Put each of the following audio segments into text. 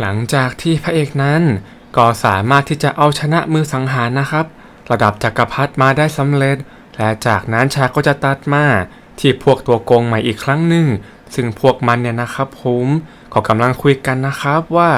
หลังจากที่พระเอกนั้นก็สามารถที่จะเอาชนะมือสังหารนะครับ ระดับจักรพรรดิมาได้สำเร็จ และจากนั้นฉาก็จะตัดมาที่พวกตัวโกงใหม่อีกครั้งหนึ่ง ซึ่งพวกมันเนี่ยนะครับผมก็กำลังคุยกันนะครับว่า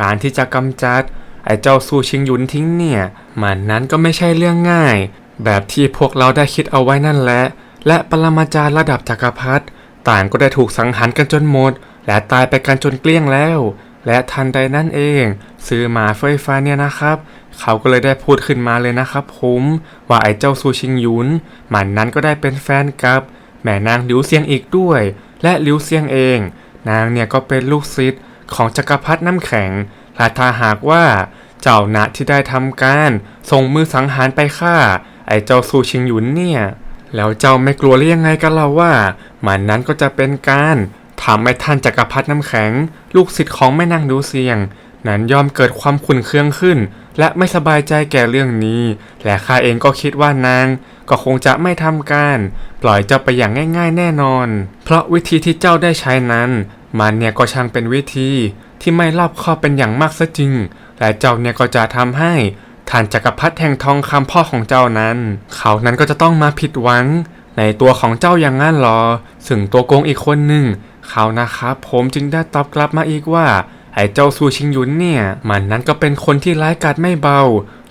การที่จะกำจัด ไอ้เจ้าซูชิงยุนทิ้งเนี่ย มันนั้นก็ไม่ใช่เรื่องง่าย แบบที่พวกเราได้คิดเอาไว้นั่นแหละและปรมาจารย์ระดับจักรพรรดิต่างก็ได้ถูกสังหารกันจนหมด และตายไปกันจนเกลี้ยงแล้ว และทันใดนั่นเอง ซื้อหมาเฟยฟ้าเนี่ยนะครับ เขาก็เลยได้พูดขึ้นมาเลยนะครับผมว่าไอ้เจ้าซูชิงยุนมันนั้นก็ได้เป็นแฟนกับ แม่นางหลิวเซียงอีกด้วย และหลิวเซียงเอง นางเนี่ยก็เป็นลูกศิษย์ของจักรพรรดิน้ำแข็งและถ้าหากว่าเจ้าณที่ได้ทำการส่งมือสังหารไปฆ่า ไอ้เจ้าซูชิงยุนเนี่ยแล้วเจ้าไม่กลัวหรือยังไงกันเล่าว่า มันนั้นก็จะเป็นการ ทำให้ท่านจักรพรรดิน้ำแข็ง ลูกศิษย์ของแม่นางดูเซียง นั้นยอมเกิดความขุ่นเคืองขึ้น และไม่สบายใจแก่เรื่องนี้ และข้าเองก็คิดว่านางก็คงจะไม่ทำการ ปล่อยเจ้าไปอย่างง่าย ๆ แน่นอน เพราะวิธีที่เจ้าได้ใช้นั้น มันเนี่ยก็ช่างเป็นวิธีที่ไม่รอบคอบเป็นอย่างมากซะจริง และเจ้าเนี่ยก็จะทำให้ท่านจักรพรรดิแห่งทองคำพ่อของเจ้านั้น เขานั้นก็จะต้องมาผิดหวัง ในตัวของเจ้าอย่างนั้นหรอ ซึ่งตัวโกงอีกคนหนึ่ง เขานะครับผมจึงได้ตอบกลับมาอีกว่า ไอ้เจ้าซูชิงหยุนเนี่ย มันนั้นก็เป็นคนที่ร้ายกาจไม่เบา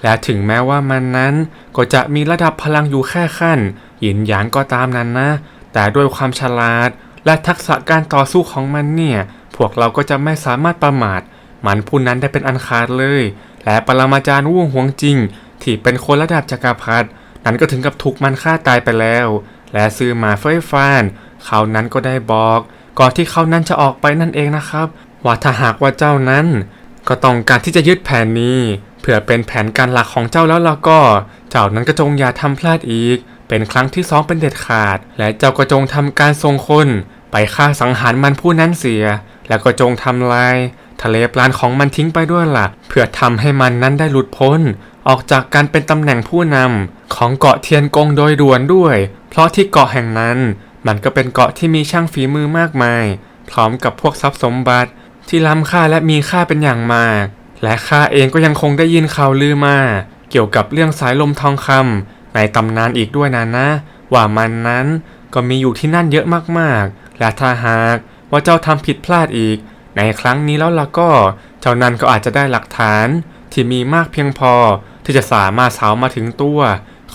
และถึงแม้ว่ามันนั้นก็จะมีระดับพลังอยู่แค่ขั้นหยินหยางก็ตามนั้นนะ แต่ด้วยความฉลาด และทักษะการต่อสู้ของมันเนี่ย พวกเราก็จะไม่สามารถประมาท มันผู้นั้นได้เป็นอันขาดเลย และปรมาจารย์วู่หวงจริง ที่เป็นคนระดับจักรพรรดินั้นก็ถึงกับถูกมันฆ่าตายไปแล้ว และซื้อมาเฟยฟานเขานั้นก็ได้บอก ก่อนที่เขานั้นจะออกไปนั่นเองนะครับ ว่าถ้าหากว่าเจ้านั้น ก็ต้องการที่จะยึดแผนนี้ เพื่อเป็นแผนการหลักของเจ้าแล้วแล้วก็ เจ้านั้นก็จงอย่าทำพลาดอีก เป็นครั้งที่สองเป็นเด็ดขาด และเจ้าก็จงทำการทรงคนไปฆ่าสังหารมันผู้นั้นเสีย แล้วก็จงทำลาย ทะเลปลานของมันทิ้งไปด้วยล่ะ เพื่อทำให้มันนั้นได้หลุดพ้น ออกจากการเป็นตำแหน่งผู้นำของเกาะเทียนกงโดยด่วนด้วย เพราะที่เกาะแห่งนั้น มันก็เป็นเกาะที่มีช่างฝีมือมากมาย พร้อมกับพวกทรัพย์สมบัติ ที่ล้ำค่าและมีค่าเป็นอย่างมาก และข้าเองก็ยังคงได้ยินข่าวลือมา เกี่ยวกับเรื่องสายลมทองคำในตำนานอีกด้วยนะนะ ว่ามันนั้นก็มีอยู่ที่นั่นเยอะมากๆ และถ้าหากว่าเจ้าทำผิดพลาดอีก ในครั้งนี้แล้วล่ะก็เจ้านั้นก็อาจจะได้หลักฐาน ที่มีมากเพียงพอที่จะสามารถสาวมาถึงตัว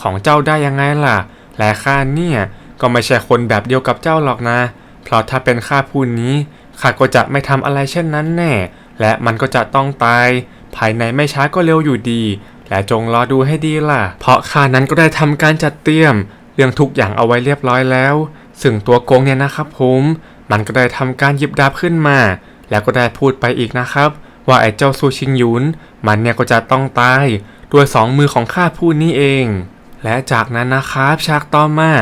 ของเจ้าได้ยังไงล่ะ และข้าเนี่ย ก็ไม่ใช่คนแบบเดียวกับเจ้าหรอกนะ เพราะถ้าเป็นข้าผู้นี้ข้าก็จะไม่ทำอะไรเช่นนั้นแน่ และมันก็จะต้องตาย ภายในไม่ช้าก็เร็วอยู่ดี และจงรอดูให้ดีล่ะ เพราะข้านั้นก็ได้ทำการจัดเตรียม เรื่องทุกอย่างเอาไว้เรียบร้อยแล้ว ซึ่งตัวโกงเนี่ยนะครับผมมันก็ได้ทำการหยิบดาบขึ้นมา แล้วก็ได้พูดไปอีกนะครับ ว่าไอ้เจ้าซูชิงยุนมันเนี่ยก็จะต้องตายด้วยสองมือของข้าผู้นี้เอง และจากนั้นนะครับฉากต่อมา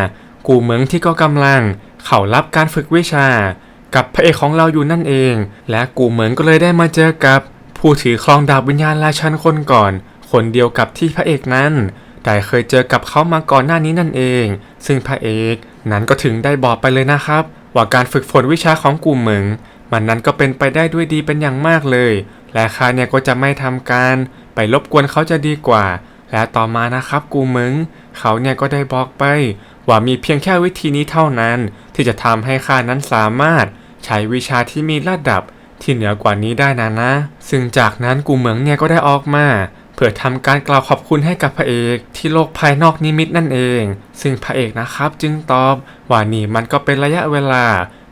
กูเหมืองที่ก็กำลัง เขารับการฝึกวิชา กับพระเอกของเราอยู่นั่นเอง และกูเหมือนก็เลยได้มาเจอกับ ผู้ถือครองดาบวิญญาณราชันคนก่อน คนเดียวกับที่พระเอกนั้นได้เคยเจอกับเขามาก่อนหน้านี้นั่นเอง ซึ่งพระเอกนั้นก็ถึงได้บอกไปเลยนะครับ ว่าการฝึกฝนวิชาของกูเหมืองมันนั้นก็เป็นไปได้ด้วยดีเป็นอย่างมากเลย และข้าเนี่ยก็จะไม่ทำการไปรบกวนเขาจะดีกว่า และต่อมานะครับกูเหมึง เขาเนี่ยก็ได้บอกไป ว่ามีเพียงแค่วิธีนี้เท่านั้นที่จะทำให้ข้านั้นสามารถใช้วิชาที่มีระดับที่เหนือกว่านี้ได้นะนะ ซึ่งจากนั้นกูเหมืองเนี่ยก็ได้ออกมา เพื่อทำการกล่าวขอบคุณให้กับพระเอกที่โลกภายนอกนิมิตนั่นเอง ซึ่งพระเอกนะครับจึงตอบว่านี่มันก็เป็นระยะเวลา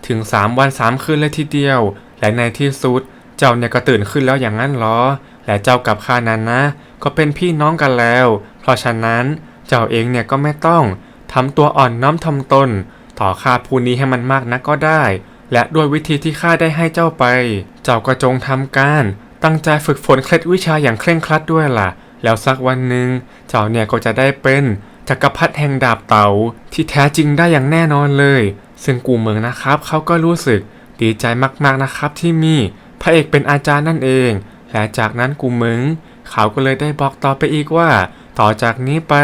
ถึง 3 วัน 3 คืนเลยทีเดียว และในที่สุด เจ้าเนี่ยก็ตื่นขึ้นแล้วอย่างนั้นหรอ และเจ้ากับข้านั้นนะ ก็เป็นพี่น้องกันแล้ว เพราะฉะนั้นเจ้าเองเนี่ยก็ไม่ต้อง ทำตัวอ่อนน้อมทำตน ต่อข้าผู้นี้ให้มันมากนักก็ได้ และด้วยวิธีที่ข้าได้ให้เจ้าไป เจ้าก็จงทำการ ตั้งใจฝึกฝนเคล็ดวิชาอย่างเคร่งครัดด้วยล่ะ แล้วสักวันหนึ่งเจ้าเนี่ยก็จะได้เป็นจักรพรรดิแห่งดาบเต๋าที่แท้จริงได้อย่างแน่นอนเลย ซึ่งกูเมืองนะครับเขาก็รู้สึกดีใจมากๆนะครับที่มีพระเอกเป็นอาจารย์นั่นเองและจากนั้นกูเมืองเขาก็เลยได้บอกต่อไปอีกว่า ต่อจากนี้ไป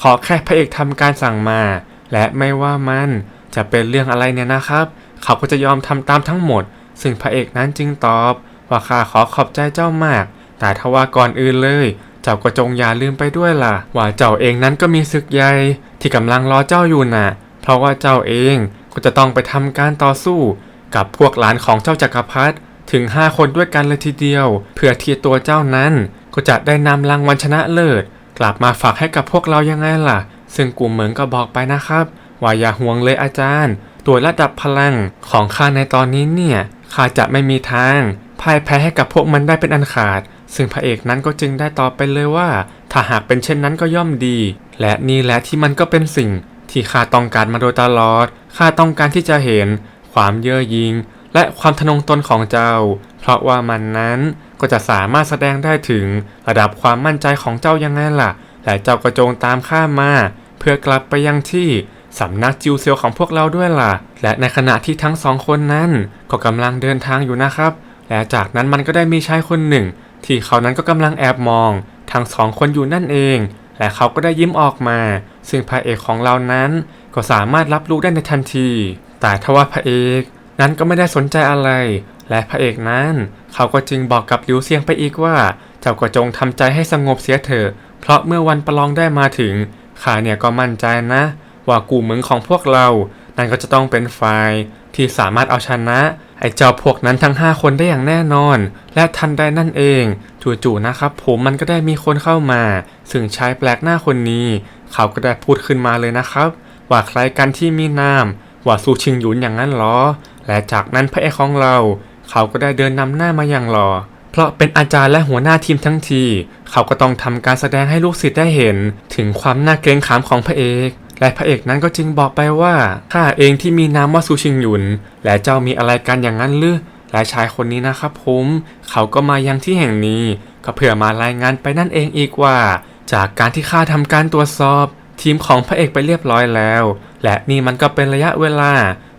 ขอแค่พระเอกทำการสั่งมา และไม่ว่ามันจะเป็นเรื่องอะไรเนี่ยนะครับ เขาก็จะยอมทำตามทั้งหมด ซึ่งพระเอกนั้นจึงตอบ ว่าข้าขอขอบใจเจ้ามาก แต่ทว่าก่อนอื่นเลย เจ้าก็จงอย่าลืมไปด้วยล่ะ ว่าเจ้าเองนั้นก็มีศึกใหญ่ที่กำลังรอเจ้าอยู่น่ะ เพราะว่าเจ้าเองก็จะต้องไปทำการต่อสู้ กับพวกหลานของเจ้าจักรพรรดิถึง 5 คนด้วยกันเลยทีเดียว เพื่อที่ตัวเจ้านั้นก็จะได้นำรางวัลชนะเลิศ กลับมาฝากให้กับพวกเรายังไงล่ะ ซึ่งกูเหมืองก็บอกไปนะครับ ว่าอย่าห่วงเลยอาจารย์ ตัวระดับพลังของข้าในตอนนี้เนี่ยข้าจะไม่มีทางพ่ายแพ้ให้กับพวกมันได้เป็นอันขาด ซึ่งพระเอกนั้นก็จึงได้ตอบไปเลยว่า ถ้าหากเป็นเช่นนั้นก็ย่อมดี และนี่แหละที่มันก็เป็นสิ่ง ที่ข้าต้องการมาโดยตลอดข้าต้องการที่จะเห็น ความเย่อหยิ่งและความทะนงตนของเจ้า เพราะว่ามันนั้น ก็จะสามารถแสดงได้ถึงระดับความมั่นใจของเจ้ายังไงล่ะ และเจ้าก็จงตามข้ามา เพื่อกลับไปยังที่สำนักจิวเซียวของพวกเราด้วยล่ะ และในขณะที่ทั้งสองคนนั้น ก็กำลังเดินทางอยู่นะครับ และจากนั้นมันก็ได้มีชายคนหนึ่ง ที่เขานั้นก็กำลังแอบมอง ทั้งสองคนอยู่นั่นเอง และเขาก็ได้ยิ้มออกมา ซึ่งพระเอกของเรานั้น ก็สามารถรับรู้ได้ในทันที แต่ทว่าพระเอกนั้นก็ไม่ได้สนใจอะไร และพระเอกนั้น เขาก็จึงบอกกับลิวเซียงไปอีกว่า เจ้าก็จงทำใจให้สงบเสียเถอะเพราะเมื่อวันประลองได้มาถึงข้าเนี่ยก็มั่นใจนะ ว่ากูเหมืองของพวกเรา นั่นก็จะต้องเป็นฝ่ายที่สามารถเอาชนะไอ้เจ้าพวกนั้นทั้ง 5 คนได้อย่างแน่นอน และทันใดนั่นเองจู่ๆนะครับ ผมมันก็ได้มีคนเข้ามา ซึ่งชายแปลกหน้าคนนี้ เขาก็ได้พูดขึ้นมาเลยนะครับ ว่าใครกันที่มีนาม ว่าซูชิงหยุนอย่างนั้นหรอ และจากนั้นพระเอกของเรา เขาก็ได้เดินนำหน้ามาอย่างหล่อ เพราะเป็นอาจารย์และหัวหน้าทีมทั้งที เขาก็ต้องทำการแสดงให้ลูกศิษย์ได้เห็น ถึงความน่าเกรงขามของพระเอกและพระเอกนั้นก็จึงบอกไปว่าข้าเองที่มีนามว่าซูชิงหยุน และเจ้ามีอะไรกันอย่างนั้นหรือและชายคนนี้นะครับผมเขาก็มายังที่แห่งนี้ ก็เพื่อมารายงานไปนั่นเองอีกว่า จากการที่ข้าทำการตรวจสอบ ทีมของพระเอกไปเรียบร้อยแล้ว และนี่มันก็เป็นระยะเวลา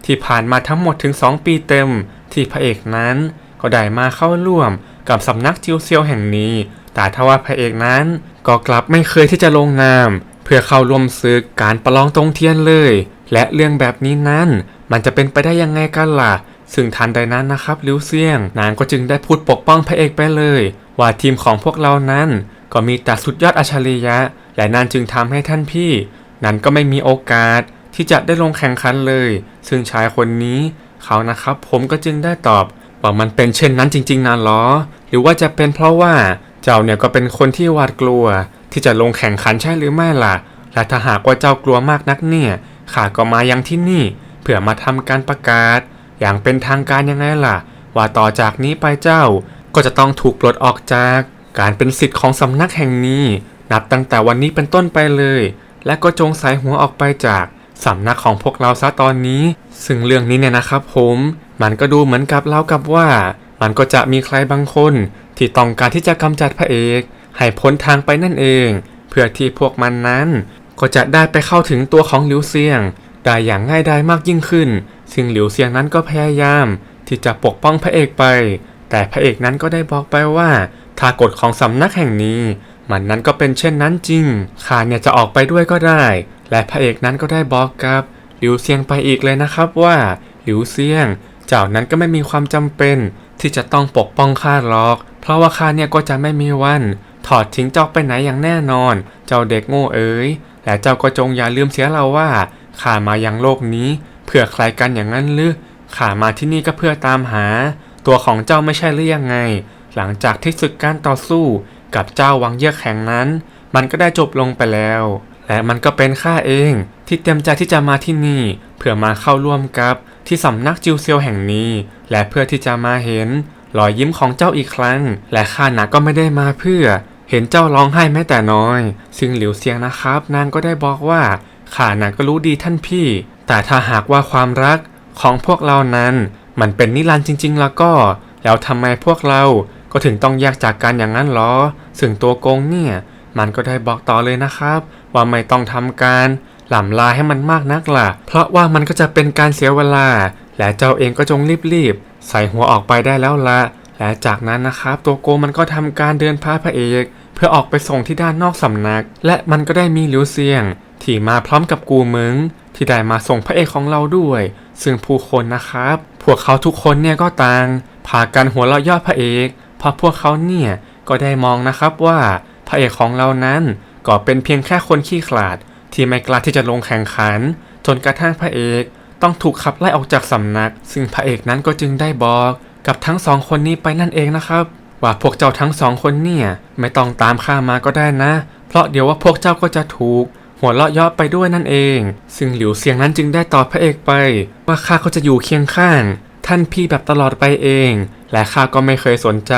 ที่ผ่านมาทั้งหมดถึง 2 ปีเต็ม ที่พระเอกนั้นก็ได้มาเข้าร่วมกับสำนักจิวเซียวแห่งนี้ แต่ทว่าพระเอกนั้นก็กลับไม่เคยที่จะลงนาม เพื่อเข้าร่วมศึกการประลองตรงเทียนเลย และเรื่องแบบนี้นั้นมันจะเป็นไปได้ยังไงกันล่ะ ซึ่งทันใดนั้นนะครับลิวเซียง นางก็จึงได้พูดปกป้องพระเอกไปเลย ว่าทีมของพวกเรานั้น ก็มีแต่สุดยอดอัจฉริยะ และนั่นจึงทำให้ท่านพี่ นั้นก็ไม่มีโอกาสที่จะได้ลงแข่งขันเลย ซึ่งชายคนนี้ เขานะครับ ผมก็จึงได้ตอบว่ามันเป็นเช่นนั้นจริง ๆนะหรอ หรือว่าจะเป็นเพราะว่าเจ้าเนี่ยก็เป็นคนที่หวาดกลัว ที่จะลงแข่งขันใช่หรือไม่ล่ะ และถ้าหากว่าเจ้ากลัวมากนักเนี่ยข้าก็มายังที่นี่ เพื่อมาทำการประกาศ อย่างเป็นทางการยังไงล่ะ ว่าต่อจากนี้ไปเจ้า ก็จะต้องถูกปลดออกจาก การเป็นสิทธิ์ของสำนักแห่งนี้ นับตั้งแต่วันนี้เป็นต้นไปเลย และก็จงสายหัวออกไปจาก สำนักของพวกเราซะตอนนี้ ซึ่งเรื่องนี้เนี่ยนะครับผม มันก็ดูเหมือนกับเล่ากับว่า มันก็จะมีใครบางคน ที่ต้องการที่จะกำจัดพระเอก ให้พ้นทางไปนั่นเอง เพื่อที่พวกมันนั้น ก็จะได้ไปเข้าถึงตัวของหลิวเซียง ได้อย่างง่ายดายมากยิ่งขึ้น ซึ่งหลิวเซียงนั้นก็พยายาม ที่จะปกป้องพระเอกไป แต่พระเอกนั้นก็ได้บอกไปว่า ถ้ากฎของสำนักแห่งนี้ มันนั้นก็เป็นเช่นนั้นจริงข้าเนี่ยจะออกไปด้วยก็ได้ และพระเอกนั้นก็ได้บอกกับหลิวเซียงไปอีกเลยนะครับว่า หลิวเซียง เจ้านั้นก็ไม่มีความจำเป็นที่จะต้องปกป้องข้าหรอก เพราะว่าข้าเนี่ยก็จะไม่มีวัน ถอดทิ้งเจ้าไปไหนอย่างแน่นอน เจ้าเด็กโง่เอ๋ย และเจ้าก็จงอย่าลืมเสียเราว่าข้ามายังโลกนี้ เพื่อใครกันอย่างนั้นหรือข้ามาที่นี่ก็เพื่อตามหา ตัวของเจ้าไม่ใช่หรือยังไง หลังจากที่ศึกการต่อสู้ กับเจ้าวังเยือกแข็งนั้น มันก็ได้จบลงไปแล้ว และมันก็เป็นข้าเองที่เต็มใจที่จะมาที่นี่ เพื่อมาเข้าร่วมกับที่สำนักจิวเซียวแห่งนี้ และเพื่อที่จะมาเห็นรอยยิ้มของเจ้าอีกครั้ง และข้าหนาก็ไม่ได้มาเพื่อ เห็นเจ้าร้องไห้แม้แต่น้อย ซึ่งหลิวเซียงนะครับ นางก็ได้บอกว่าข้าหนาก็รู้ดีท่านพี่ แต่ถ้าหากว่าความรักของพวกเรานั้น มันเป็นนิรันดร์จริง ๆ แล้วก็ แล้วทำไมพวกเรา ก็ถึงต้องแยกจากกันอย่างนั้นหรอซึ่งตัวโกงเนี่ย มันก็ได้บอกต่อเลยนะครับ ว่าไม่ต้องทำการหล่ำลาให้มันมากนักล่ะ เพราะว่ามันก็จะเป็นการเสียเวลา และเจ้าเองก็จงรีบๆใส่หัวออกไปได้แล้วละและจากนั้นนะครับตัวโกมันก็ทำการเดินพาพระเอก เพื่อออกไปส่งที่ด้านนอกสำนัก และมันก็ได้มีหลิวเซียง ที่มาพร้อมกับกูมิงที่ได้มาส่งพระเอกของเราด้วย ซึ่งผู้คนนะครับ พวกเขาทุกคนเนี่ยก็ต่างพากันหัวเราะเย่อพระเอก เพราะพวกเขาเนี่ยก็ได้มองนะครับว่าพระเอกของเรานั้นก็เป็นเพียงแค่คนขี้ขลาด ที่ไม่กล้าที่จะลงแข่งขัน จนกระทั่งพระเอกต้องถูกขับไล่ออกจากสำนัก ซึ่งพระเอกนั้นก็จึงได้บอกกับทั้งสองคนนี้ไปนั่นเองนะครับ ว่าพวกเจ้าทั้งสองคนเนี่ยไม่ต้องตามข้ามาก็ได้นะ เพราะเดี๋ยวว่าพวกเจ้าก็จะถูก หัวเราะเยาะไปด้วยนั่นเอง ซึ่งหลิวเซียงนั้นจึงได้ตอบพระเอกไป ว่าข้าก็จะอยู่เคียงข้าง ท่านพี่แบบตลอดไปเอง และข้าก็ไม่เคยสนใจ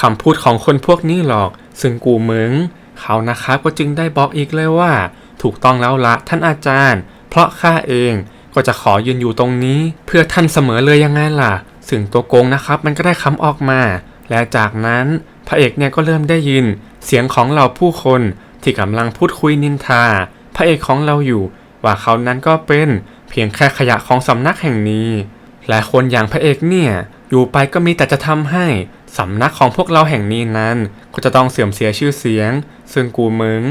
คำพูดของคนพวกนี้หรอก ซึ่งกูเมึง เขานะครับก็จึงได้บอกอีกเลยว่า ถูกต้องแล้วละท่านอาจารย์ เพราะข้าเองก็จะขอยืนอยู่ตรงนี้ เพื่อท่านเสมอเลยยังไงล่ะ ซึ่งตัวโกงนะครับมันก็ได้คำออกมา และจากนั้นพระเอกเนี่ยก็เริ่มได้ยิน เสียงของเหล่าผู้คนที่กำลังพูดคุยนินทา พระเอกของเราอยู่ ว่าเขานั้นก็เป็นเพียงแค่ขยะของสำนักแห่งนี้ และคนอย่างพระเอกเนี่ย อยู่ไปก็มีแต่จะทำให้สำนักของพวกเราแห่งนี้นั้น ก็จะต้องเสื่อมเสียชื่อเสียง ซึ่งกูมึง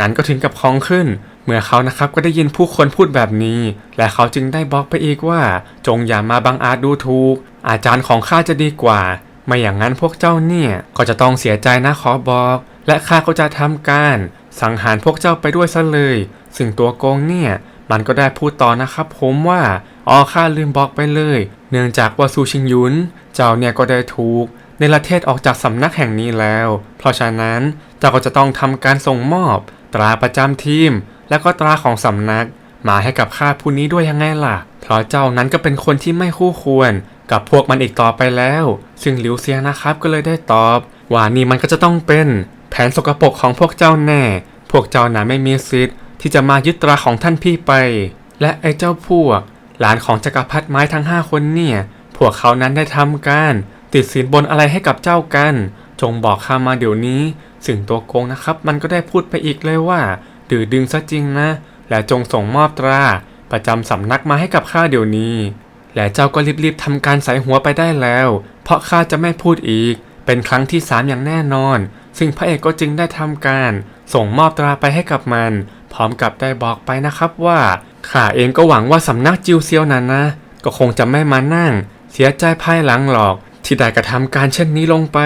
นั้นก็ถึงกับคองขึ้น เมื่อเขานะครับก็ได้ยินผู้คนพูดแบบนี้ และเขาจึงได้บอกไปอีกว่า จงอย่ามาบังอาจดูถูก อาจารย์ของข้าจะดีกว่า ไม่อย่างนั้นพวกเจ้าเนี่ย ก็จะต้องเสียใจนะขอบอก และข้าก็จะทำการ สังหารพวกเจ้าไปด้วยซะเลย ซึ่งตัวโกงเนี่ย มันก็ได้พูดต่อนะครับผมว่าอ๋อข้าลืมบอกไปเลย เนื่องจากว่าซูชิงยุนเจ้าเนี่ยก็ได้ถูกในประเทศออกจากสำนักแห่งนี้แล้ว เพราะฉะนั้นเจ้าก็จะต้องทำการส่งมอบ ตราประจำทีม และก็ตราของสำนัก มาให้กับข้าผู้นี้ด้วยยังไงล่ะ เพราะเจ้านั้นก็เป็นคนที่ไม่คู่ควร กับพวกมันอีกต่อไปแล้ว ซึ่งหลิวเซียนะครับก็เลยได้ตอบ ว่านี่มันก็จะต้องเป็น แผนสกปรกของพวกเจ้าแน่ พวกเจ้าน่ะไม่มีสิทธิ์ที่จะมายึดตราของท่านพี่ไป และไอ้เจ้าพวก หลานของจักรพรรดิไม้ทั้งห้าคนเนี่ย พวกเขานั้นได้ทำการ ติดสินบนอะไรให้กับเจ้ากัน จงบอกข้ามาเดี๋ยวนี้ ซึ่งตัวโกงนะครับ มันก็ได้พูดไปอีกเลยว่า ดื้อดึงซะจริงนะ และจงส่งมอบตรา ประจำสำนักมาให้กับข้าเดี๋ยวนี้ และเจ้าก็รีบๆทำการใส่หัวไปได้แล้ว เพราะข้าจะไม่พูดอีก เป็นครั้งที่สามอย่างแน่นอน ซึ่งพระเอกก็จึงได้ทำการ ส่งมอบตราไปให้กับมัน พร้อมกับได้บอกไปนะครับว่า ข้าเองก็หวังว่าสำนักจิวเซียวนั้นนะ ก็คงจะไม่มานั่ง เสียใจภายหลังหรอก ที่ได้กระทำการเช่นนี้ลงไป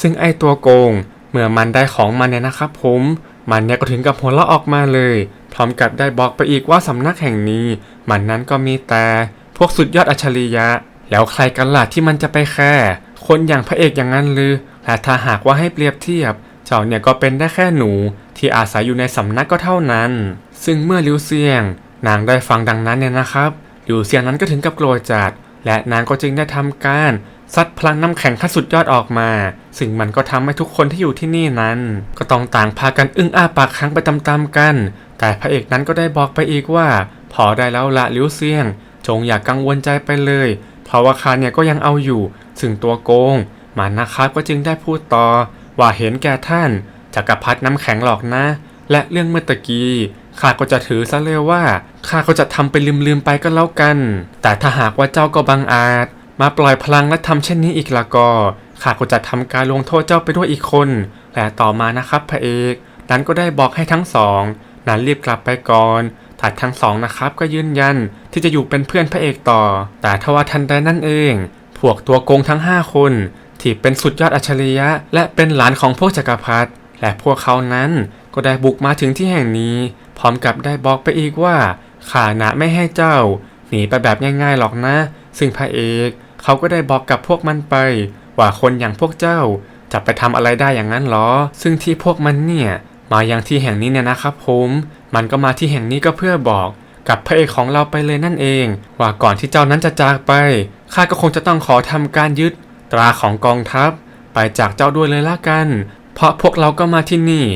ซึ่งไอ้ตัวโกง เมื่อมันได้ของมันเนี่ยนะครับผม มันเนี่ยก็ถึงกับหัวเราะออกมาเลย พร้อมกับได้บอกไปอีกว่าสำนักแห่งนี้ มันนั้นก็มีแต่พวกสุดยอดอัจฉริยะ แล้วใครกันล่ะที่มันจะไปแค่ คนอย่างพระเอกอย่างนั้นหรือและถ้าหากว่าให้เปรียบเทียบ เจ้าเนี่ยก็เป็นได้แค่หนูที่อาศัยอยู่ในสำนักก็เท่านั้น ซึ่งเมื่อลิวเซียง นางได้ฟังดังนั้นเนี่ยนะครับลิวเซียงนั้นก็ถึงกับโกรธจัด และนางก็จึงได้ทำการซัดพลังน้ำแข็งขั้นสุดยอดออกมา ซึ่งมันก็ทำให้ทุกคนที่อยู่ที่นี่นั้น ก็ต้องต่างพากันอึ้งอ้าปากค้างไปตามๆกัน แต่พระเอกนั้นก็ได้บอกไปอีกว่า พอได้แล้วละลิวเซียง จงอย่ากกังวลใจไปเลย เพราะว่าคาเนี่ยก็ยังเอาอยู่ ซึ่งตัวโกงมันนะครับก็จึงได้พูดต่อ ว่าเห็นแก่ท่านจักรพรรดิน้ำแข็งหรอกนะ และเรื่องเมื่อตะกี้ ข้าก็จะถือซะเลยว่าข้าก็จะทำไปลืมๆไปก็แล้วกัน แต่ถ้าหากว่าเจ้าก็บังอาจ มาปล่อยพลังและทำเช่นนี้อีกละก็ข้าก็จะทำการลงโทษเจ้าไปด้วยอีกคนและต่อมานะครับพระเอกนั้นก็ได้บอกให้ทั้งสอง นั้นรีบกลับไปก่อนถัดทั้งสองนะครับก็ยืนยันที่จะอยู่เป็นเพื่อนพระเอกต่อ แต่ทว่าทันใดนั่นเอง พวกตัวโกงทั้ง 5 คน ที่เป็นสุดยอดอัจฉริยะ และเป็นหลานของพวกจักรพรรดิและพวกเขานั้น ก็ได้บุกมาถึงที่แห่งนี้ พร้อมกับได้บอกไปอีกว่าข้านะไม่ให้เจ้า หนีไปแบบง่ายๆหรอกนะ ซึ่งพระเอกเขาก็ได้บอกกับพวกมันไป ว่าคนอย่างพวกเจ้าจะไปทำอะไรได้อย่างนั้นหรอ ซึ่งที่พวกมันเนี่ยมาอยังที่แห่งนี้เนี่ยนะครับผมมันก็มาที่แห่งนี้ก็เพื่อบอกกับพระเอกของเราไปเลยนั่นเอง ว่าก่อนที่เจ้านั้นจะจากไปข้าก็คงจะต้องขอทำการยึดตราของกองทัพ ไปจากเจ้าด้วยเลยละกัน เพราะพวกเราก็มาที่นี่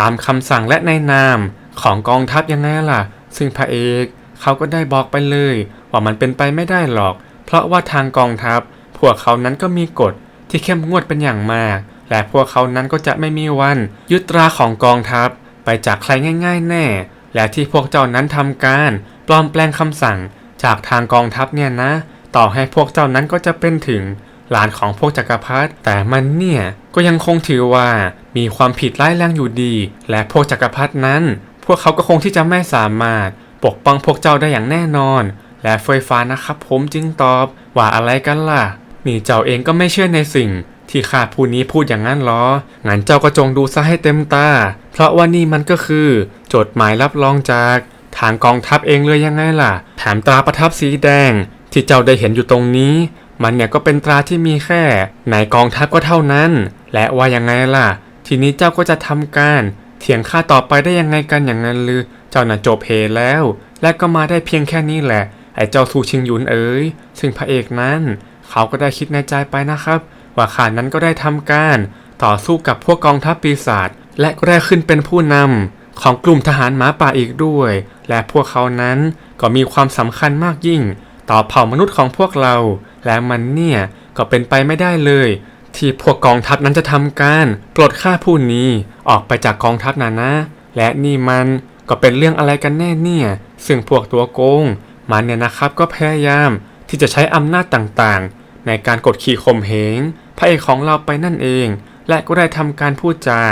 ตามคำสั่งและในนามของกองทัพยังไงล่ะ ซึ่งพระเอกเขาก็ได้บอกไปเลย ว่ามันเป็นไปไม่ได้หรอก เพราะว่าทางกองทัพ พวกเขานั้นก็มีกฎที่เข้มงวดเป็นอย่างมาก และพวกเขานั้นก็จะไม่มีวัน ยึดตราของกองทัพ ไปจากใครง่าย ๆ แน่ และที่พวกเจ้านั้นทำการปลอมแปลงคำสั่ง จากทางกองทัพเนี่ยนะ ต่อให้พวกเจ้านั้นก็จะเป็นถึง หลานของพวกจักรพรรดิแต่มันเนี่ยก็ยังคงถือว่ามีความผิดร้ายแรงอยู่ดี และพวกจักรพรรดินั้น พวกเขาก็คงที่จะไม่สามารถปกป้องพวกเจ้าได้อย่างแน่นอน และเฟยฟ้านะครับผมจึงตอบว่าอะไรกันล่ะนี่เจ้าเองก็ไม่เชื่อในสิ่ง ที่ข้าผู้นี้พูดอย่างนั้นหรอ งั้นเจ้าก็จงดูซะให้เต็มตา เพราะว่านี่มันก็คือ จดหมายรับรองจากทางกองทัพเองเลยยังไงล่ะ แถมตราประทับสีแดง ที่เจ้าได้เห็นอยู่ตรงนี้ มันเนี่ยก็เป็นตราที่มีแค่ในกองทัพก็เท่านั้น และว่ายังไงล่ะ ทีนี้เจ้าก็จะทำการเถียงข้าต่อไปได้ยังไงกันอย่างนั้นหรือ เจ้าน่ะจบเหแล้ว และก็มาได้เพียงแค่นี้แหละ ไอ้เจ้าซูชิงหยุนเอ๋ย ซึ่งพระเอกนั้น เขาก็ได้คิดในใจไปนะครับ ว่าข้านั้นก็ได้ทำการต่อสู้กับพวกกองทัพปีศาจ และก็ได้ขึ้นเป็นผู้นำของกลุ่มทหารหมาป่าอีกด้วย และพวกเขานั้นก็มีความสำคัญมากยิ่ง ต่อเผ่ามนุษย์ของพวกเรา และมันเนี่ย ก็เป็นไปไม่ได้เลย ที่พวกกองทัพนั้นจะทำการปลดข้าผู้นี้ออกไปจากกองทัพนานะ และนี่มันก็เป็นเรื่องอะไรกันแน่เนี่ย ซึ่งพวกตัวโกง มันเนี่ยนะครับก็พยายามที่จะใช้อำนาจต่างๆ ในการกดขี่ข่มเหงพระเอกของเราไปนั่นเอง และก็ได้ทำการพูดจา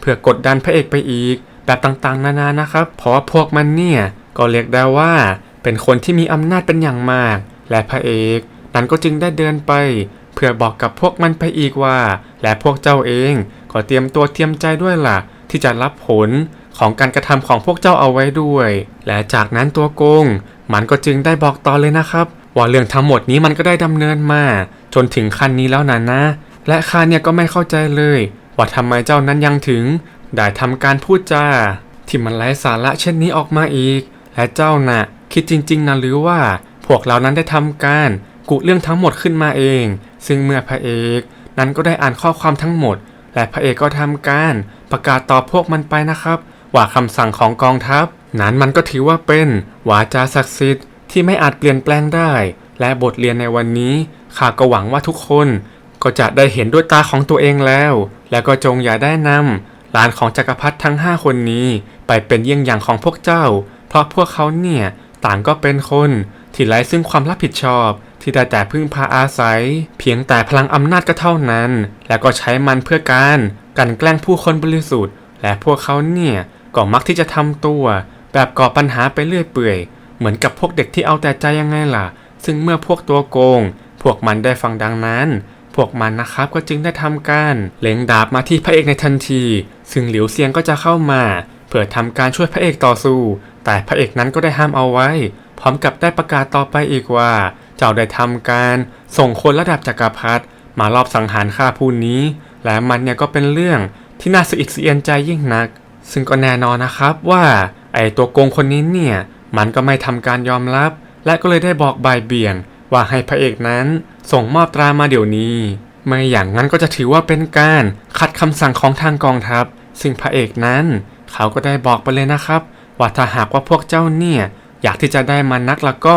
เพื่อกดดันพระเอกไปอีก แบบต่างๆ นานานะครับ เพราะว่าพวกมันเนี่ยก็เรียกได้ว่า เป็นคนที่มีอำนาจเป็นอย่างมาก และพระเอก นั้นก็จึงได้เดินไป เพื่อบอกกับพวกมันไปอีกว่า และพวกเจ้าเองก็เตรียมตัวเตรียมใจด้วยล่ะ ที่จะรับผลของการกระทำของพวกเจ้าเอาไว้ด้วย และจากนั้นตัวโกง มันก็จึงได้บอกต่อเลยนะครับ ว่าเรื่องทั้งหมดนี้มันก็ได้ดำเนินมา จนถึงขั้นนี้แล้วนะนะ และข้าเนี่ยก็ไม่เข้าใจเลย ว่าทำไมเจ้านั้นยังถึง ได้ทำการพูดจาที่มันไร้สาระเช่นนี้ออกมาอีก และเจ้าน่ะคิดจริงๆนะหรือว่า พวกเรานั้นได้ทำการ กุเรื่องทั้งหมดขึ้นมาเอง ซึ่งเมื่อพระเอกนั้นก็ได้อ่านข้อความทั้งหมด และพระเอกก็ทำการประกาศตอบพวกมันไปนะครับ ว่าคำสั่งของกองทัพ นั้นมันก็ถือว่าเป็นวาจาศักดิ์สิทธิ์ที่ไม่อาจเปลี่ยนแปลงได้ และบทเรียนในวันนี้ข้าก็หวังว่าทุกคนก็จะได้เห็นด้วยตาของตัวเองแล้ว และก็จงอย่าได้นำหลานของจักรพรรดิทั้ง 5 คนนี้ ไปเป็นเยี่ยงอย่างของพวกเจ้า เพราะพวกเขาเนี่ยต่างก็เป็นคนที่ไร้ซึ่งความรับผิดชอบ ที่ได้แต่พึ่งพาอาศัย เพียงแต่พลังอำนาจก็เท่านั้น และก็ใช้มันเพื่อการกันแกล้งผู้คนบริสุทธิ์ และพวกเขาเนี่ยก็มักที่จะทำตัว แบบก่อปัญหาไปเรื่อยเปื่อยเหมือนกับพวกเด็กที่เอาแต่ใจยังไงล่ะ ซึ่งเมื่อพวกตัวโกง พวกมันได้ฟังดังนั้น พวกมันนะครับก็จึงได้ทำการเล็งดาบมาที่พระเอกในทันที ซึ่งหลิวเซียงก็จะเข้ามา เพื่อทำการช่วยพระเอกต่อสู้ แต่พระเอกนั้นก็ได้ห้ามเอาไว้ พร้อมกับได้ประกาศต่อไปอีกว่า เจ้าได้ทำการส่งคนระดับจักรพรรดิมารอบสังหารข้าผู้นี้ และมันเนี่ยก็เป็นเรื่องที่น่าสะอิดสะเอียนใจยิ่งนัก ซึ่งก็แน่นอนนะครับว่าไอ้ตัวโกงคนนี้เนี่ยมันก็ไม่ทำการยอมรับ และก็เลยได้บอกบายเบี่ยง ว่าให้พระเอกนั้นส่งมอบตรามาเดี๋ยวนี้ ไม่อย่างนั้นก็จะถือว่าเป็นการขัดคำสั่งของทางกองทัพ ซึ่งพระเอกนั้น เขาก็ได้บอกไปเลยนะครับ ว่าถ้าหากว่าพวกเจ้าเนี่ยอยากที่จะได้มันนักแล้วก็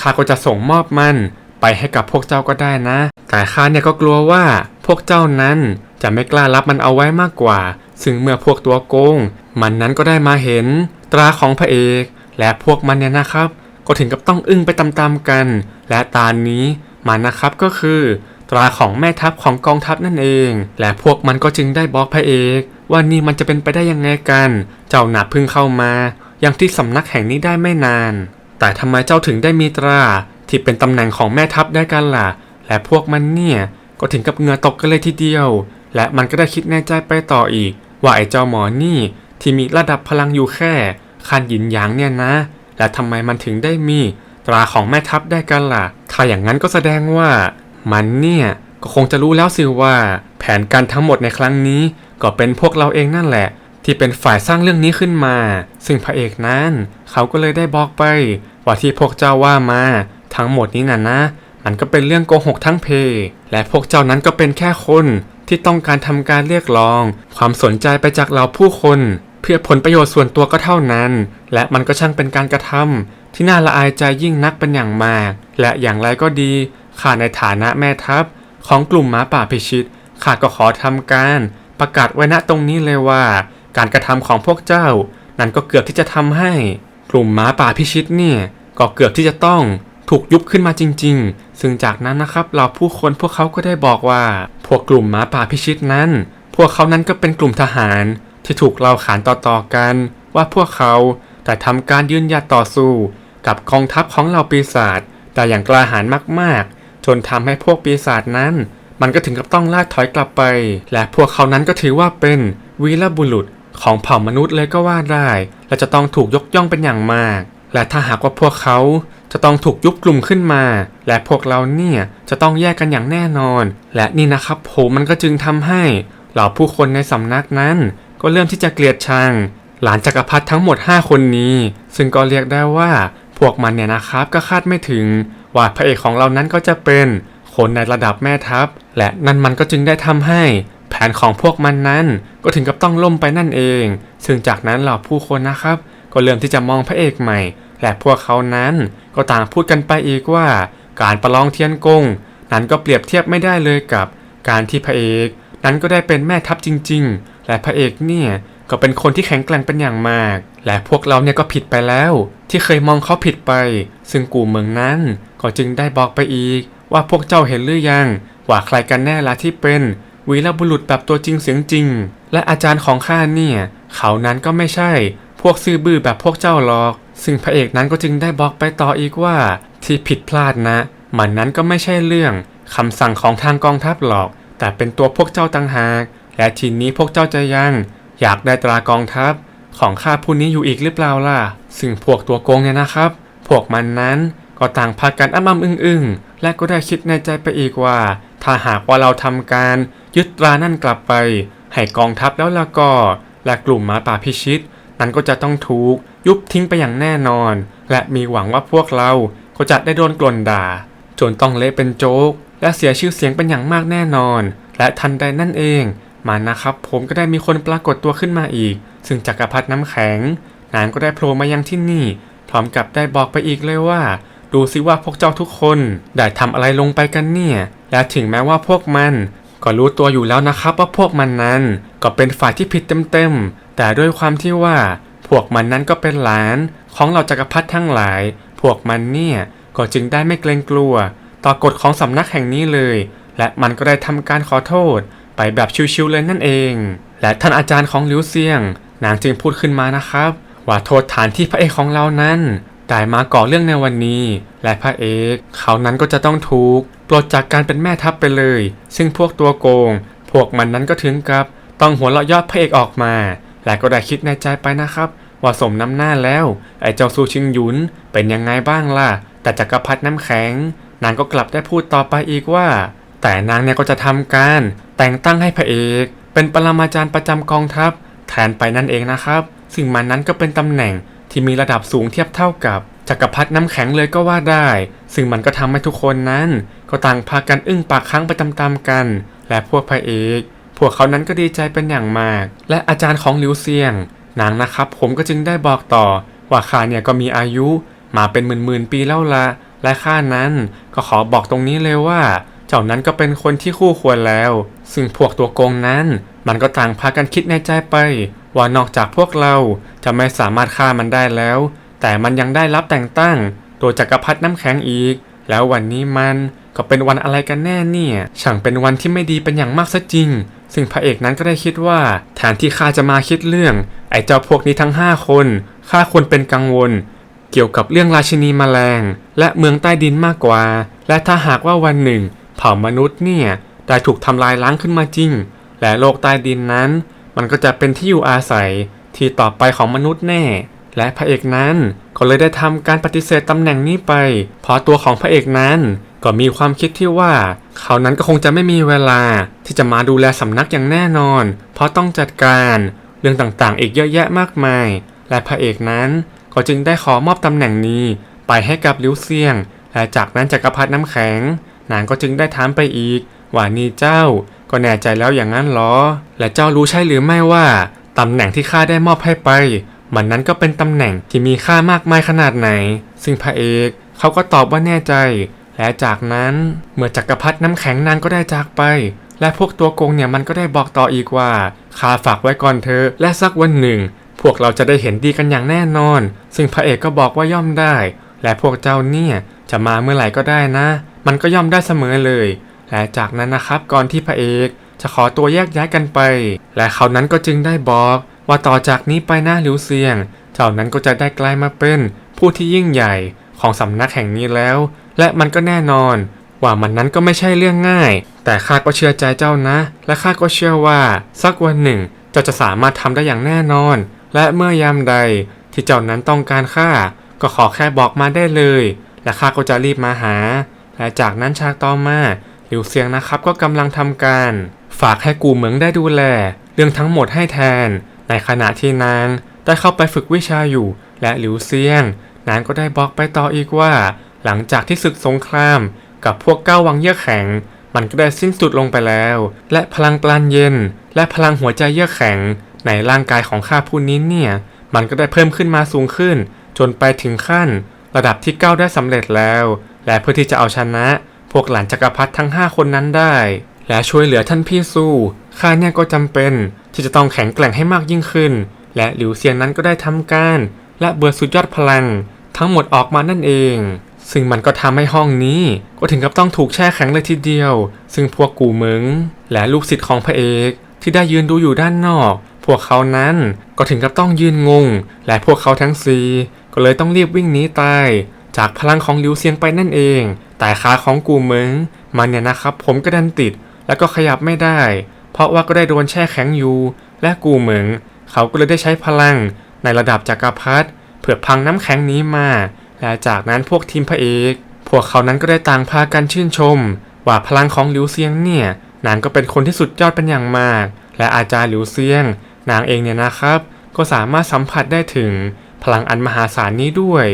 ข้าก็จะส่งมอบมันไปให้กับพวกเจ้าก็ได้นะ แต่ข้าเนี่ยก็กลัวว่าพวกเจ้านั้นจะไม่กล้ารับมันเอาไว้มากกว่า ซึ่งเมื่อพวกตัวโกง มันนั้นก็ได้มาเห็น ตราของพระเอก และพวกมันเนี่ยนะครับ ก็ถึงกับต้องอึ้งไปตามๆกัน และตานี้มันนะครับก็คือ ตราของแม่ทัพของกองทัพนั่นเอง และพวกมันก็จึงได้บอกพระเอกว่านี่มันจะเป็นไปได้ยังไงกัน เจ้าหนาพิ่งเข้ามา ยังที่สำนักแห่งนี้ได้ไม่นาน แต่ทำไมเจ้าถึงได้มีตรา ที่เป็นตำแหน่งของแม่ทัพได้กันล่ะ และพวกมันเนี่ยก็ถึงกับเหงื่อตกกันเลยทีเดียว และมันก็ได้คิดในใจไปต่ออีก ว่าไอ้เจ้าหมอนี่ที่มีระดับพลังอยู่แค่คันหยินหยางเนี่ยนะ และทำไมมันถึงได้มีตราของแม่ทัพได้กันล่ะ ถ้าอย่างนั้นก็แสดงว่า มันเนี่ยก็คงจะรู้แล้วสิว่า แผนการทั้งหมดในครั้งนี้ ก็เป็นพวกเราเองนั่นแหละ ที่เป็นฝ่ายสร้างเรื่องนี้ขึ้นมา ซึ่งพระเอกนั้น เขาก็เลยได้บอกไป ว่าที่พวกเจ้าว่ามาทั้งหมดนี้น่ะนะ มันก็เป็นเรื่องโกหกทั้งเพ และพวกเจ้านั้นก็เป็นแค่คนที่ต้องการทำการเรียกร้อง ความสนใจไปจากเราผู้คน เพื่อผลประโยชน์ส่วนตัวก็เท่านั้น และมันก็ช่างเป็นการกระทำที่น่าละอายใจยิ่งนักเป็นอย่างมาก และอย่างไรก็ดีข้าในฐานะแม่ทัพ ของกลุ่มหมาป่าพิชิตข้าก็ขอทำการประกาศไว้ณตรงนี้เลยว่า การกระทำของพวกเจ้า นั้นก็เกือบที่จะทำให้กลุ่มหมาป่าพิชิตเนี่ยก็เกือบที่จะต้องถูกยุบขึ้นมาจริง ๆ ซึ่งจากนั้นนะครับเราผู้คนพวกเขาก็ได้บอกว่า พวกกลุ่มหมาป่าพิชิตนั้น พวกเขานั้นก็เป็นกลุ่มทหาร ที่ถูกเล่าขานต่อๆกัน ว่าพวกเขาแต่ทำการยืนหยัดต่อสู้ กับกองทัพของเหล่าปีศาจแต่อย่างกล้าหาญมากๆ จนทำให้พวกปีศาจนั้น มันก็ถึงกับต้องล่าถอยกลับไป และพวกเขานั้นก็ถือว่าเป็นวีรบุรุษ ของเผ่ามนุษย์เลยก็ว่าได้ และจะต้องถูกยกย่องเป็นอย่างมาก และถ้าหากว่าพวกเขาจะต้องถูกยุบกลุ่มขึ้นมา และพวกเราเนี่ยจะต้องแยกกันอย่างแน่นอน และนี่นะครับผมมันก็จึงทำให้เหล่าผู้คนในสำนักนั้น ก็เริ่มที่จะเกลียดชัง หลานจักรพรรดิทั้งหมด 5 คนนี้ ซึ่งก็เรียกได้ว่าพวกมันเนี่ยนะครับก็คาดไม่ถึง ว่าพระเอกของเรานั้นก็จะเป็นคนในระดับแม่ทัพ และนั่นมันก็จึงได้ทำให้ ผนของพวกมันนั้น ก็ถึงกับต้องล่มไปนั่นเอง ซึ่งจากนั้นเหล่าผู้คนนะครับ ก็เริ่มที่จะมองพระเอกใหม่ และพวกเขานั้นก็ต่างพูดกันไปอีกว่า การประลองเทียนกง นั้นก็เปรียบเทียบไม่ได้เลยกับการที่พระเอกนั้นก็ได้เป็นแม่ทัพจริง ๆ และพระเอกเนี่ยก็เป็นคนที่แข็งแกร่งเป็นอย่างมาก และพวกเราเนี่ยก็ผิดไปแล้ว ที่เคยมองเขาผิดไป ซึ่งกูเมืองนั้นก็จึงได้บอกไปอีก ว่าพวกเจ้าเห็นหรือยัง ว่าใครกันแน่ละที่เป็น วีรบุรุษแบบตัวจริงเสียงจริง และอาจารย์ของข้าเนี่ยเขานั้นก็ไม่ใช่พวกซื่อบื้อแบบพวกเจ้าหรอก ซึ่งพระเอกนั้นก็จึงได้บอกไปต่ออีกว่าที่ผิดพลาดนะ มันนั้นก็ไม่ใช่เรื่องคำสั่งของทางกองทัพหรอก แต่เป็นตัวพวกเจ้าต่างหาก และทีนี้พวกเจ้าจะยัง อยากได้ตรากองทัพ ของข้าผู้นี้อยู่อีกหรือเปล่าล่ะ ซึ่งพวกตัวโกงเนี่ยนะครับ พวกมันนั้นก็ต่างพากันอ้ำอ้ำอึ้งอึ้งและก็ได้คิดในใจไปอีกว่า ถ้าหากว่าเราทำการยึดตรานั่นกลับไป ให้กองทัพแล้วละก็และกลุ่มหมาป่าพิชิต นั้นก็จะต้องถูกยุบทิ้งไปอย่างแน่นอน และมีหวังว่าพวกเราก็จะได้โดนกลนด่า จนต้องเละเป็นโจ๊ก และเสียชื่อเสียงเป็นอย่างมากแน่นอน และทันใดนั่นเอง มานะครับผมก็ได้มีคนปรากฏตัวขึ้นมาอีก ซึ่งจักรพรรดิน้ำแข็งนางก็ได้โผล่มายังที่นี่พร้อมกับได้บอกไปอีกเลยว่า ดูสิว่าพวกเจ้าทุกคนได้ทำอะไรลงไปกันเนี่ย และถึงแม้ว่าพวกมันก็รู้ตัวอยู่แล้วนะครับว่าพวกมันนั้นก็เป็นฝ่ายที่ผิดเต็มๆ แต่ด้วยความที่ว่า พวกมันนั้นก็เป็นหลานของเราจักรพรรดิทั้งหลาย พวกมันเนี่ยก็จึงได้ไม่เกรงกลัว ต่อกฎของสำนักแห่งนี้เลย และมันก็ได้ทำการขอโทษ ไปแบบชิวๆเลยนั่นเอง และท่านอาจารย์ของหลิวเซียง นางจึงพูดขึ้นมานะครับ ว่าโทษฐานที่พระเอกของเรานั้น ได้มาก่อเรื่องในวันนี้ และพระเอกเขานั้นก็จะต้องถูกปลดจากการเป็นแม่ทัพไปเลย ซึ่งพวกตัวโกง พวกมันนั้นก็ถึงกับ ต้องหัวเราะยอดพระเอกออกมา และก็ได้คิดในใจไปนะครับ ว่าสมน้ำหน้าแล้ว ไอ้เจ้าซูชิงหยุนเป็นยังไงบ้างล่ะ แต่จักรพรรดิน้ำแข็ง นางก็กลับได้พูดต่อไปอีกว่า แต่นางเนี่ยก็จะทำการแต่งตั้งให้พระเอกเป็นปรมาจารย์ประจำกองทัพ แทนไปนั่นเองนะครับ ซึ่งมันนั้นก็เป็นตำแหน่ง ที่มีระดับสูงเทียบเท่ากับจักรพรรดิน้ำแข็งเลยก็ว่าได้ ซึ่งมันก็ทำให้ทุกคนนั้น ก็ต่างพากันอึ้งปากค้างไปตามๆกัน และพวกพระเอกพวกเขานั้นก็ดีใจเป็นอย่างมาก และอาจารย์ของหลิวเซียงนางนะครับ ผมก็จึงได้บอกต่อ ว่าข้าเนี่ยก็มีอายุมาเป็นหมื่นๆปีแล้วละและข้านั้นก็ขอบอกตรงนี้เลยว่า เจ้านั้นก็เป็นคนที่คู่ควรแล้ว ซึ่งพวกตัวโกงนั้น มันก็ต่างพากันคิดในใจไป ว่านอกจากพวกเราจะไม่สามารถฆ่ามันได้แล้ว แต่มันยังได้รับแต่งตั้ง โดยจักรพรรดิน้ำแข็งอีก แล้ววันนี้มันก็เป็นวันอะไรกันแน่เนี่ย ช่างเป็นวันที่ไม่ดีเป็นอย่างมากซะจริง ซึ่งพระเอกนั้นก็ได้คิดว่าแทนที่ข้าจะมาคิดเรื่อง ไอ้เจ้าพวกนี้ทั้ง 5 คนข้าควรเป็นกังวล เกี่ยวกับเรื่องราชินีแมลง และเมืองใต้ดินมากกว่า และถ้าหากว่าวันหนึ่ง เผ่ามนุษย์เนี่ยได้ถูกทำลายล้างขึ้นมาจริง และโลกใต้ดินนั้น มันก็จะเป็นที่อยู่อาศัยที่ต่อไปของมนุษย์แน่ และพระเอกนั้นก็เลยได้ทำการปฏิเสธตำแหน่งนี้ไป เพราะตัวของพระเอกนั้นก็มีความคิดที่ว่า เขานั้นก็คงจะไม่มีเวลาที่จะมาดูแลสำนักอย่างแน่นอน เพราะต้องจัดการเรื่องต่างๆ อีกเยอะแยะมากมาย และพระเอกนั้นก็จึงได้ขอมอบตำแหน่งนี้ไปให้กับลิวเซียง และจากนั้นจักรพรรดิน้ำแข็ง นางก็จึงได้ถามไปอีกว่านี่เจ้า ก็แน่ใจแล้วอย่างนั้นหรอ และเจ้ารู้ใช่หรือไม่ว่าตำแหน่งที่ข้าได้มอบให้ไป มันนั้นก็เป็นตำแหน่งที่มีค่ามากมายขนาดไหน ซึ่งพระเอกเขาก็ตอบว่าแน่ใจ และจากนั้นเมื่อจักรพรรดิน้ำแข็งนางก็ได้จากไป และพวกตัวโกงเนี่ยมันก็ได้บอกต่ออีกว่าข้าฝากไว้ก่อนเธอ และสักวันหนึ่ง พวกเราจะได้เห็นดีกันอย่างแน่นอน ซึ่งพระเอกก็บอกว่าย่อมได้ และพวกเจ้าเนี่ยจะมาเมื่อไหร่ก็ได้นะ มันก็ย่อมได้เสมอเลย และจากนั้นนะครับก่อนที่พระเอกจะขอตัวแยกย้ายกันไป และเขานั้นก็จึงได้บอก ว่าต่อจากนี้ไปหน้าหลิวเซียง เจ้านั้นก็จะได้กลายมาเป็นผู้ที่ยิ่งใหญ่ของสำนักแห่งนี้แล้ว และมันก็แน่นอน ว่ามันนั้นก็ไม่ใช่เรื่องง่าย แต่ข้าก็เชื่อใจเจ้านะ และข้าก็เชื่อว่า สักวันหนึ่ง เจ้าจะสามารถทำได้อย่างแน่นอน และเมื่อยามใดที่เจ้านั้นต้องการข้าก็ขอแค่บอกมาได้เลย และข้าก็จะรีบมาหา และจากนั้นฉากต่อมา หลิวเซียงนะครับก็กำลังทำการ ฝากให้กูเหมืองได้ดูแล เรื่องทั้งหมดให้แทน ในขณะที่นางได้เข้าไปฝึกวิชาอยู่ และหลิวเซียง นางก็ได้บอกไปต่ออีกว่า หลังจากที่ศึกสงคราม กับพวกเก้าวังเยือกแข็ง มันก็ได้สิ้นสุดลงไปแล้ว และพลังกลานเย็น และพลังหัวใจเยือกแข็ง ในร่างกายของข้าผู้นี้เนี่ย มันก็ได้เพิ่มขึ้นมาสูงขึ้น จนไปถึงขั้น ระดับที่ 9 ได้สำเร็จแล้ว และเพื่อที่จะเอาชนะ พวกหลานจักรพรรดิทั้ง 5 คนนั้นได้ และช่วยเหลือท่านพี่สู้ข้าเนี่ยก็จำเป็นที่จะต้องแข็งแกร่งให้มากยิ่งขึ้น และหลิวเซียงนั้นก็ได้ทำการ และเบิดสุดยอดพลัง ทั้งหมดออกมานั่นเอง ซึ่งมันก็ทำให้ห้องนี้ ก็ถึงกับต้องถูกแช่แข็งเลยทีเดียว ซึ่งพวกกูเหมิงและลูกศิษย์ของพระเอกที่ได้ยืนดูอยู่ด้านนอก พวกเขานั้นก็ถึงกับต้องยืนงง และพวกเขาทั้งสี่ก็เลยต้องรีบวิ่งหนีตายจากพลังของหลิวเซียงไปนั่นเอง แต่ขาของกูเหมิงมันเนี่ยนะครับ ผมก็ดันติดแล้วก็ขยับไม่ได้ เพราะว่าก็ได้โดนแช่แข็งอยู่ และกูเหมิงเขาก็เลยได้ใช้พลังในระดับจักรพรรดิเพื่อพังน้ำแข็งนี้มา และจากนั้นพวกทีมพระเอกพวกเขานั้นก็ได้ต่างพากันชื่นชม ว่าพลังของหลิวเซียงเนี่ยนางก็เป็นคนที่สุดยอดเป็นอย่างมาก และอาจารย์หลิวเซียง นางเองเนี่ยนะครับ ก็สามารถสัมผัสได้ถึงพลังอันมหาศาลนี้ด้วย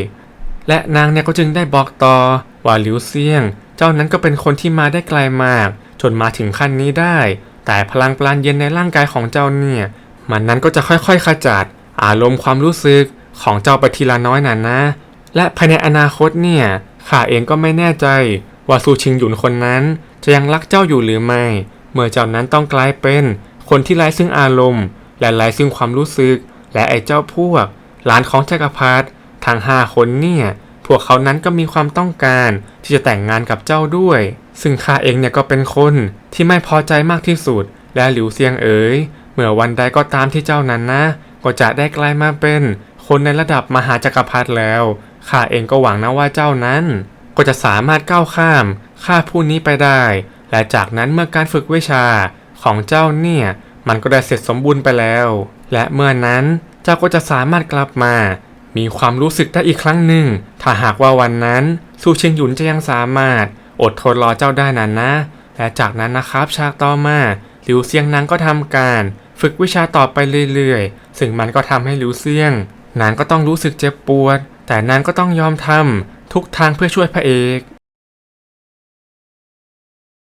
และนางเนี่ยก็จึงได้บอกต่อ ว่าหลิวเซียง เจ้านั้นก็เป็นคนที่มาได้ไกลมาก จนมาถึงขั้นนี้ได้ แต่พลังปราณเย็นในร่างกายของเจ้าเนี่ย มันนั้นก็จะค่อยๆขจัด อารมณ์ความรู้สึกของเจ้าไปทีละน้อยน่ะนะ และภายในอนาคตเนี่ยข้าเองก็ไม่แน่ใจ ว่าซูชิงหยุนคนนั้น จะยังรักเจ้าอยู่หรือไม่ เมื่อเจ้านั้นต้องกลายเป็นคนที่ไร้ซึ่งอารมณ์ และไร้ซึ่งความรู้สึก และไอ้เจ้าพวกหลานของจักรพรรดิทั้งห้าคนเนี่ย พวกเขานั้นก็มีความต้องการที่จะแต่งงานกับเจ้าด้วย ซึ่งข้าเองเนี่ยก็เป็นคนที่ไม่พอใจมากที่สุด และหลิวเซียงเอ๋ย เมื่อวันใดก็ตามที่เจ้านั้นนะ ก็จะได้กลายมาเป็น คนในระดับมหาจักรพรรดิแล้ว ข้าเองก็หวังนะว่าเจ้านั้น ก็จะสามารถก้าวข้ามข้าผู้นี้ไปได้ และจากนั้นเมื่อการฝึกวิชาของเจ้าเนี่ยมันก็ได้เสร็จสมบูรณ์ไปแล้ว และเมื่อนั้นเจ้าก็จะสามารถกลับมา มีความรู้สึกได้อีกครั้งหนึ่ง ถ้าหากว่าวันนั้นซูเชียงหยุนจะยังสามารถ อดทนรอเจ้าได้นั้นนะ และจากนั้นนะครับฉากต่อมาหลิวเซียงนางก็ทำการ ฝึกวิชาต่อไปเรื่อยๆ ซึ่งมันก็ทำให้หลิวเซียงนางก็ต้องรู้สึกเจ็บปวด แต่นางก็ต้องยอมทำทุกทางเพื่อช่วยพระเอก